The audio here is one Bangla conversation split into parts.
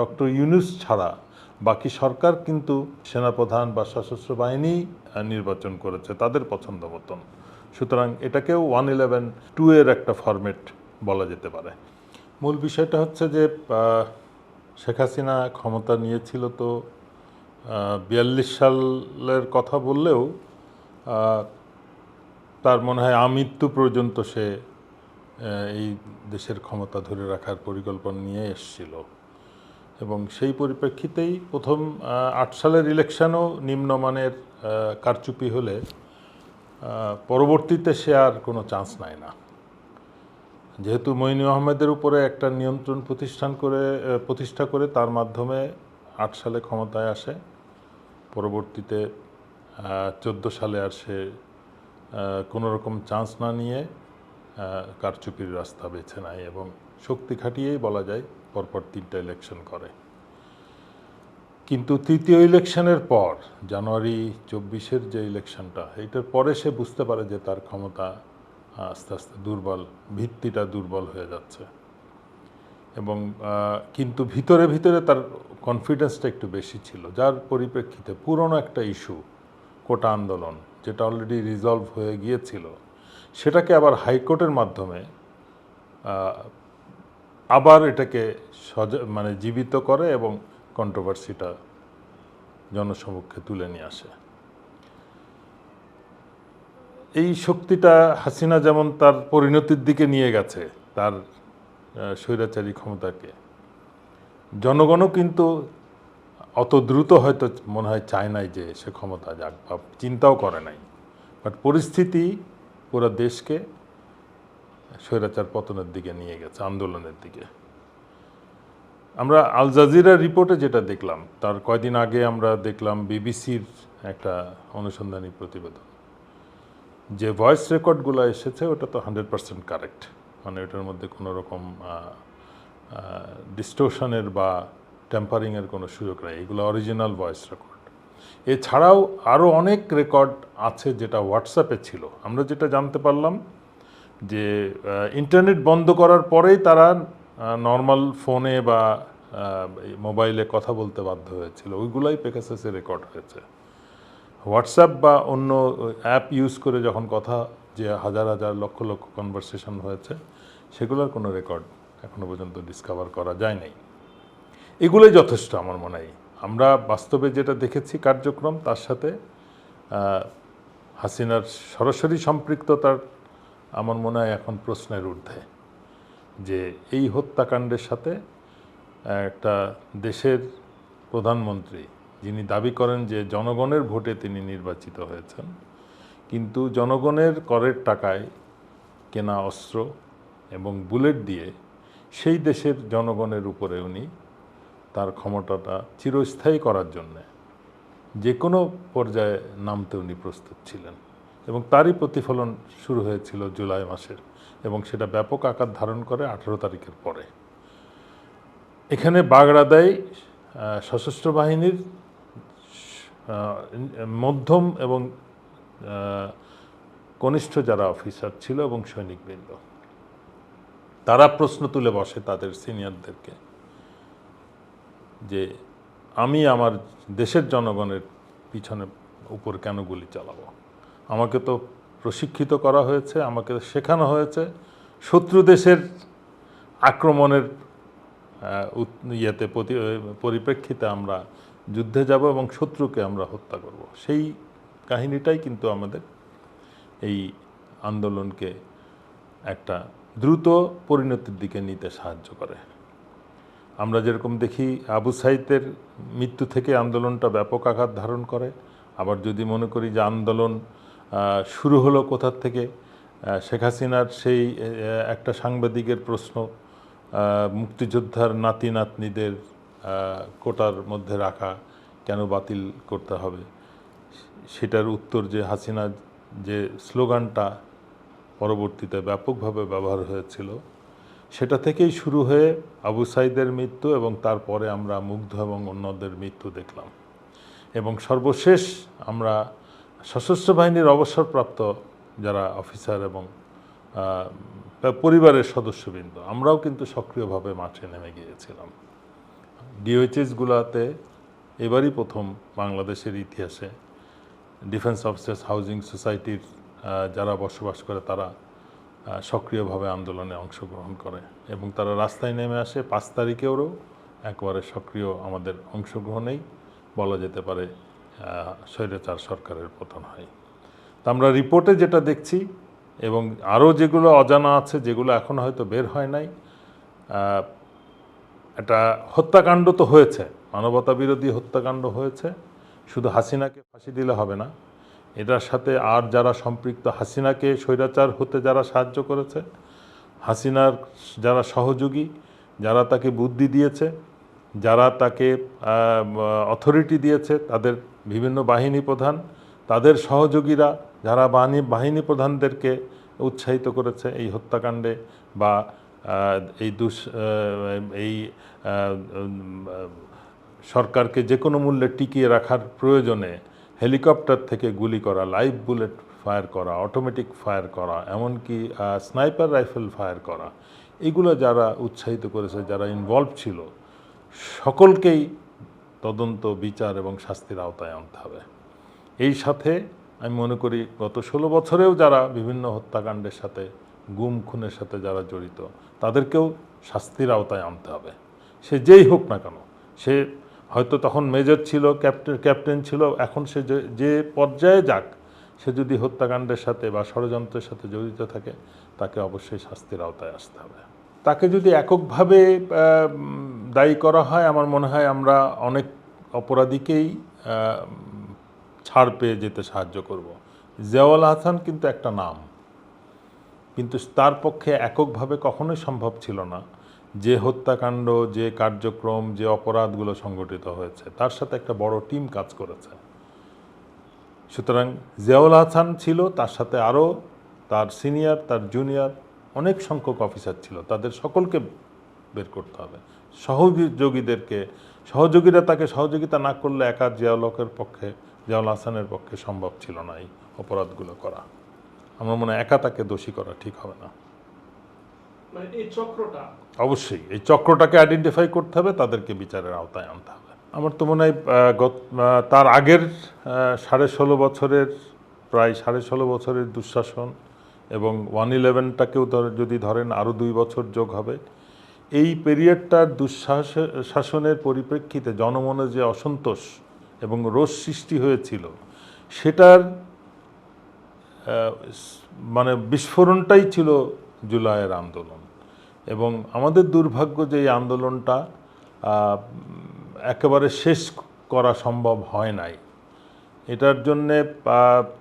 ডক্টর ইউনুস ছাড়া বাকি সরকার কিন্তু সেনাপ্রধান বা সশস্ত্র বাহিনী নির্বাচন করেছে, তাদের পছন্দ মতন। সুতরাং এটাকেও ওয়ান ইলেভেন টু এর একটা ফরম্যাট বলা যেতে পারে। মূল বিষয়টা হচ্ছে যে শেখ হাসিনা ক্ষমতা নিয়েছিল তো বিয়াল্লিশ সালের কথা বললেও তার মনে হয় আমৃত্যু পর্যন্ত সে এই দেশের ক্ষমতা ধরে রাখার পরিকল্পনা নিয়ে এসেছিল। এবং সেই পরিপ্রেক্ষিতেই প্রথম আট সালের ইলেকশনও নিম্নমানের কারচুপি হলে পরবর্তীতে সে আর কোনো চান্স নেয় না। যেহেতু মইনু আহমেদের উপরে একটা নিয়ন্ত্রণ প্রতিষ্ঠান করে প্রতিষ্ঠা করে তার মাধ্যমে আট সালে ক্ষমতায় আসে পরবর্তীতে চোদ্দ সালে আর সে আহ, কোনো রকম চান্স না নিয়ে কারচুপির রাস্তা বেছে নেয় এবং শক্তি খাটিয়েই বলা যায় পরপর তিনটা ইলেকশন করে। কিন্তু তৃতীয় ইলেকশনের পর, জানুয়ারি চব্বিশের যে ইলেকশনটা এইটার পরে সে বুঝতে পারে যে তার ক্ষমতা আস্তে আস্তে দুর্বল, ভিত্তিটা দুর্বল হয়ে যাচ্ছে। এবং কিন্তু ভিতরে ভিতরে তার কনফিডেন্সটা একটু বেশি ছিল, যার পরিপ্রেক্ষিতে পুরনো একটা ইস্যু কোটা আন্দোলন, যেটা অলরেডি রিজলভ হয়ে গিয়েছিল, সেটাকে আবার হাইকোর্টের মাধ্যমে আবার এটাকে সজা মানে জীবিত করে এবং কন্ট্রোভার্সিটা জনসমক্ষে তুলে নিয়ে আসে। এই শক্তিটা হাসিনা যেমন তার পরিণতির দিকে নিয়ে গেছে, তার স্বৈরাচারী ক্ষমতাকে, জনগণও কিন্তু অত দ্রুত হয়তো মনে হয় চায় নাই যে সে ক্ষমতা যাক বা চিন্তাও করে নাই। বাট পরিস্থিতি পুরো দেশকে স্বৈরাচার পতনের দিকে নিয়ে গেছে, আন্দোলনের দিকে। আমরা আল জাজিরা রিপোর্টে যেটা দেখলাম, তার কয়দিন আগে আমরা দেখলাম বিবিসির একটা অনুসন্ধানী প্রতিবেদন। যে ভয়েস রেকর্ডগুলো এসেছে, ওটা তো হান্ড্রেড পার্সেন্ট কারেক্ট। মানে ওটার মধ্যে কোনো রকম ডিস্টোশনের বা টেম্পারিংয়ের কোনো সুযোগ নেই। এগুলো অরিজিনাল ভয়েস রেকর্ড। এছাড়াও আরও অনেক রেকর্ড আছে যেটা হোয়াটসঅ্যাপে ছিল। আমরা যেটা জানতে পারলাম যে ইন্টারনেট বন্ধ করার পরেই তারা নর্মাল ফোনে বা মোবাইলে কথা বলতে বাধ্য হয়েছিল। ওইগুলোই পেকাসাসে রেকর্ড হয়েছে। হোয়াটসঅ্যাপ বা অন্য অ্যাপ ইউজ করে যখন কথা যে, হাজার হাজার, লক্ষ লক্ষ কনভারসেশন হয়েছে, সেগুলোর কোনো রেকর্ড এখনও পর্যন্ত ডিসকভার করা যায় নাই। এগুলোই যথেষ্ট আমার মনে হয়। আমরা বাস্তবে যেটা দেখেছি কার্যক্রম, তার সাথে হাসিনার সরাসরি সম্পৃক্ততার আমার মনে হয় এখন প্রশ্নের ঊর্ধ্বে যে এই হত্যাকাণ্ডের সাথে একটা দেশের প্রধানমন্ত্রী যিনি দাবি করেন যে জনগণের ভোটে তিনি নির্বাচিত হয়েছেন, কিন্তু জনগণের করের টাকায় কেনা অস্ত্র এবং বুলেট দিয়ে সেই দেশের জনগণের উপরে উনি তার ক্ষমতাটা চিরস্থায়ী করার জন্যে যে কোনো পর্যায়ে নামতে উনি প্রস্তুত ছিলেন। এবং তারই প্রতিফলন শুরু হয়েছিল জুলাই মাসের এবং সেটা ব্যাপক আকার ধারণ করে আঠেরো তারিখের পরে। এখানে বাগড়াদায় সশস্ত্র বাহিনীর মধ্যম এবং কনিষ্ঠ যারা অফিসার ছিল এবং সৈনিকবৃন্দ, তারা প্রশ্ন তুলে বসে তাদের সিনিয়রদেরকে যে আমি আমার দেশের জনগণের পিছনে উপর কেন গুলি চালাবো? আমাকে তো প্রশিক্ষিত করা হয়েছে, আমাকে শেখানো হয়েছে। শত্রু দেশের আক্রমণের ইয়েতে পরিপ্রেক্ষিতে আমরা যুদ্ধে যাব এবং শত্রুকে আমরা হত্যা করব। সেই কাহিনীটাই কিন্তু আমাদের এই আন্দোলনকে একটা দ্রুত পরিণতির দিকে নিতে সাহায্য করে। আমরা যেরকম দেখি, আবু সাইদের মৃত্যু থেকে আন্দোলনটা ব্যাপক আঘাত ধারণ করে। আবার যদি মনে করি যে আন্দোলন শুরু হলো কোথার থেকে? শেখ হাসিনার সেই একটা সাংবাদিকের প্রশ্ন মুক্তিযোদ্ধার নাতি নাতনিদের কোটার মধ্যে রাখা কেন বাতিল করতে হবে? সেটার উত্তর যে হাসিনা যে স্লোগানটা পরবর্তীতে ব্যাপকভাবে ব্যবহার হয়েছিল, সেটা থেকেই শুরু হয়ে আবু সাইদের মৃত্যু এবং তারপরে আমরা মুগ্ধ এবং অন্যদের মৃত্যু দেখলাম। এবং সর্বশেষ আমরা সশস্ত্র বাহিনীর অবসরপ্রাপ্ত যারা অফিসার এবং পরিবারের সদস্যবৃন্দ, আমরাও কিন্তু সক্রিয়ভাবে মাঠে নেমে গিয়েছিলাম। ডিওএইচএসগুলোতে এবারই প্রথম বাংলাদেশের ইতিহাসে ডিফেন্স অফিসার্স হাউজিং সোসাইটির যারা বসবাস করে তারা সক্রিয়ভাবে আন্দোলনে অংশগ্রহণ করে এবং তারা রাস্তায় নেমে আসে। পাঁচ তারিখেও একবারে সক্রিয় আমাদের অংশগ্রহণেই বলা যেতে পারে স্বৈরাচার সরকারের পতন হয়। তা আমরা রিপোর্টে যেটা দেখছি এবং আরও যেগুলো অজানা আছে, যেগুলো এখন হয়তো বের হয় নাই একটা হত্যাকাণ্ড তো হয়েছে, মানবতা বিরোধী হত্যাকাণ্ড হয়েছে। শুধু হাসিনাকে ফাঁসি দিলে হবে না, এটার সাথে আর যারা সম্পৃক্ত, হাসিনাকে স্বৈরাচার হতে যারা সাহায্য করেছে, হাসিনার যারা সহযোগী, যারা তাকে বুদ্ধি দিয়েছে যারা তাকে অথরিটি দিয়েছে, তাদের বিভিন্ন বাহিনী প্রধান, তাদের সহযোগীরা যারা বাহিনী বাহিনী প্রধানদেরকে উৎসাহিত করেছে এই হত্যাকাণ্ডে বা এই দুষ এই সরকারকে যে কোনো মূল্যে টিকিয়ে রাখার প্রয়োজনে হেলিকপ্টার থেকে গুলি করা, লাইভ বুলেট ফায়ার করা অটোমেটিক ফায়ার করা, এমনকি স্নাইপার রাইফেল ফায়ার করা, এগুলো যারা উৎসাহিত করেছে, যারা ইনভলভ ছিল সকলকেই তদন্ত, বিচার এবং শাস্তির আওতায় আনতে হবে। এই সাথে আমি মনে করি গত ষোলো বছরেও যারা বিভিন্ন হত্যাকাণ্ডের সাথে, গুম খুনের সাথে যারা জড়িত, তাদেরকেও শাস্তির আওতায় আনতে হবে। সে যেই হোক না কেন, সে হয়তো তখন মেজর ছিল, ক্যাপ্টেন ক্যাপ্টেন ছিল, এখন সে যে পর্যায়ে যাক, সে যদি হত্যাকাণ্ডের সাথে বা ষড়যন্ত্রের সাথে জড়িত থাকে, তাকে অবশ্যই শাস্তির আওতায় আসতে হবে। তাকে যদি এককভাবে দায়ী করা হয়, আমার মনে হয় আমরা অনেক অপরাধীকেই ছাড় পেয়ে যেতে সাহায্য করব। জিয়াউল হাসান কিন্তু একটা নাম। কিন্তু তার পক্ষে এককভাবে কখনোই সম্ভব ছিল না যে হত্যাকাণ্ড, যে কার্যক্রম, যে অপরাধগুলো সংগঠিত হয়েছে। তার সাথে একটা বড় টিম কাজ করেছে। সুতরাং জিয়াউল হাসান ছিল, তার সাথে আরও তার সিনিয়র, তার জুনিয়র, অনেক সংখ্যক অফিসার ছিল। তাদের সকলকে বের করতে হবে। সহযোগীদেরকে সহযোগীরা তাকে সহযোগিতা না করলে একা জিয়াউল হকের পক্ষে জিয়াউল হাসানের পক্ষে সম্ভব ছিল না এই অপরাধগুলো করা। আমার মনে হয় একা তাকে দোষী করা ঠিক হবে না। মানে এই চক্রটা? অবশ্যই এই চক্রটাকে আইডেন্টিফাই করতে হবে তাদেরকে বিচারের আওতায় আনতে হবে। আমার তো মনে হয় তার আগের সাড়ে ষোলো বছরের প্রায় সাড়ে ষোলো বছরের দুঃশাসন এবং ওয়ান ইলেভেনটাকেও যদি ধরেন আরও দুই বছর যোগ হবে এই পিরিয়ডটার দুঃশাস, শাসনের পরিপ্রেক্ষিতে জনমনে যে অসন্তোষ এবং রোষ সৃষ্টি হয়েছিল, সেটার মানে বিস্ফোরণটাই ছিল জুলাইয়ের আন্দোলন। এবং আমাদের দুর্ভাগ্য যে এই আন্দোলনটা একেবারে শেষ করা সম্ভব হয় নাই। এটার জন্যে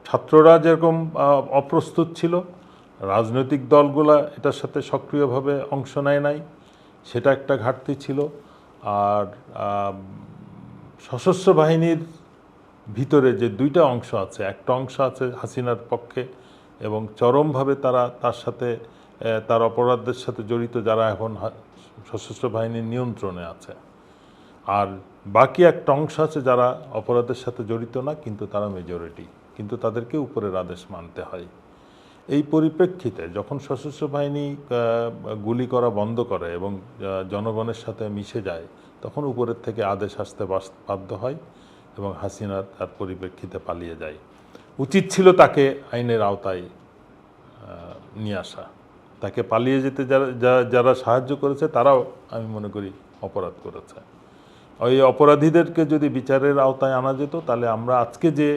ছাত্ররা যেরকম অপ্রস্তুত ছিল, রাজনৈতিক দলগুলা এটার সাথে সক্রিয়ভাবে অংশ নেয় নাই। সেটা একটা ঘাটতি ছিল। আর সশস্ত্র বাহিনীর ভিতরে যে দুইটা অংশ আছে, একটা অংশ আছে হাসিনার পক্ষে এবং চরমভাবে তারা তার সাথে তার অপরাধের সাথে জড়িত যারা এখন সশস্ত্র বাহিনীর নিয়ন্ত্রণে আছে। আর বাকি একটা অংশ আছে যারা অপরাধের সাথে জড়িত না, কিন্তু তারা মেজরিটি কিন্তু তাদেরকে উপরের আদেশ মানতে হয়। এই পরিপ্রেক্ষিতে যখন সশস্ত্র বাহিনী গুলি করা বন্ধ করে এবং জনগণের সাথে মিশে যায়, তখন উপরের থেকে আদেশ আসতে বাধ্য হয় এবং হাসিনা তার পরিপ্রেক্ষিতে পালিয়ে যায়। উচিত ছিল তাকে আইনের আওতায় নিয়ে আসা। তাকে পালিয়ে যেতে যারা যারা সাহায্য করেছে, তারাও আমি মনে করি অপরাধ করেছে। ওই অপরাধীদেরকে যদি বিচারের আওতায় আনা যেত, তাহলে আমরা আজকে যে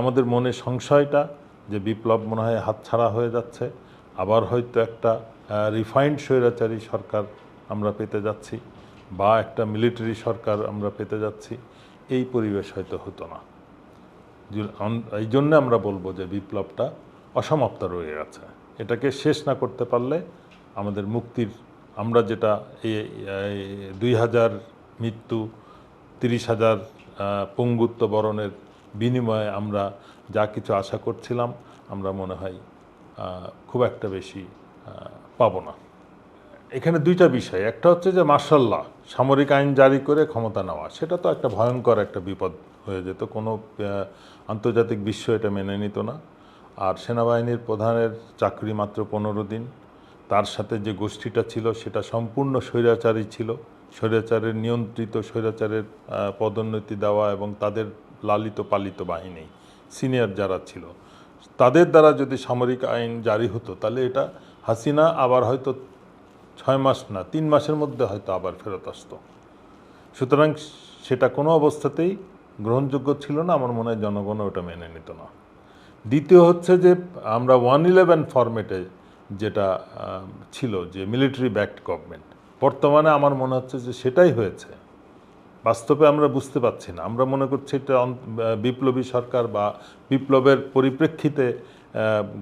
আমাদের মনে সংশয়টা যে বিপ্লব মনে হয় হাতছাড়া হয়ে যাচ্ছে। আবার হয়তো একটা রিফাইন্ড স্বৈরাচারী সরকার আমরা পেতে যাচ্ছি বা একটা মিলিটারি সরকার আমরা পেতে যাচ্ছি। এই পরিবেশ হয়তো হতো না। এই জন্য আমরা বলব যে বিপ্লবটা অসমাপ্ত রয়ে গেছে। এটাকে শেষ না করতে পারলে আমাদের মুক্তির, আমরা যেটা এই দুই হাজার মৃত্যু, তিরিশ হাজার পঙ্গুত্ব বরণের বিনিময়ে আমরা যা কিছু আশা করছিলাম, আমরা মনে হয় খুব একটা বেশি পাবো না। এখানে দুইটা বিষয়। একটা হচ্ছে যে মার্শাল্লাহ সামরিক আইন জারি করে ক্ষমতা নেওয়া, সেটা তো একটা ভয়ঙ্কর একটা বিপদ হয়ে যেত। কোনো আন্তর্জাতিক বিশ্ব এটা মেনে নিত না। আর সেনাবাহিনীর প্রধানের চাকরি মাত্র পনেরো দিন। তার সাথে যে গোষ্ঠীটা ছিল, সেটা সম্পূর্ণ স্বৈরাচারী ছিল। স্বৈরাচারের নিয়ন্ত্রিত স্বৈরাচারের পদোন্নতি দেওয়া এবং তাদের লালিত পালিত বাহিনী, সিনিয়র যারা ছিল, তাদের দ্বারা যদি সামরিক আইন জারি হতো, তাহলে এটা হাসিনা আবার হয়তো ছয় মাস না, তিন মাসের মধ্যে হয়তো আবার ফেরত আসতো। সুতরাং সেটা কোনো অবস্থাতেই গ্রহণযোগ্য ছিল না, আমার মনে হয় জনগণ ওটা মেনে নিত না। দ্বিতীয় হচ্ছে যে, আমরা ওয়ান ইলেভেন ফরম্যাটে যেটা ছিল যে, মিলিটারি ব্যাকড গভর্নমেন্ট, বর্তমানে আমার মনে হচ্ছে যে সেটাই হয়েছে। বাস্তবে আমরা বুঝতে পারছি না। আমরা মনে করছি এটা বিপ্লবী সরকার বা বিপ্লবের পরিপ্রেক্ষিতে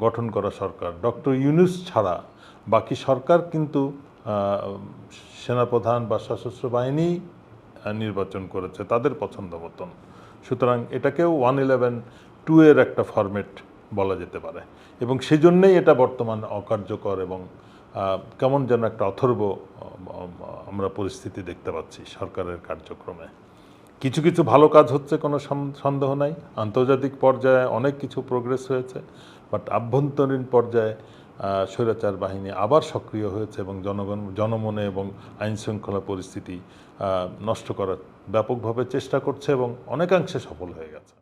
গঠন করা সরকার। ডক্টর ইউনুস ছাড়া বাকি সরকার কিন্তু সেনাপ্রধান বা সশস্ত্র বাহিনী নির্বাচন করেছে। তাদের পছন্দ মতন। সুতরাং এটাকেও ওয়ান ইলেভেন টু এর একটা ফরম্যাট বলা যেতে পারে। এবং সেজন্যই এটা বর্তমান অকার্যকর এবং কেমন যেন একটা অথর্ব আমরা পরিস্থিতি দেখতে পাচ্ছি সরকারের কার্যক্রমে। কিছু কিছু ভালো কাজ হচ্ছে, কোনো সন্দেহ নাই। আন্তর্জাতিক পর্যায়ে অনেক কিছু প্রোগ্রেস হয়েছে বাট আভ্যন্তরীণ পর্যায়ে স্বৈরাচার বাহিনী আবার সক্রিয় হয়েছে এবং জনগণ, জনমনে এবং আইন শৃঙ্খলা পরিস্থিতি নষ্ট করার ব্যাপকভাবে চেষ্টা করছে এবং অনেকাংশে সফল হয়ে গেছে।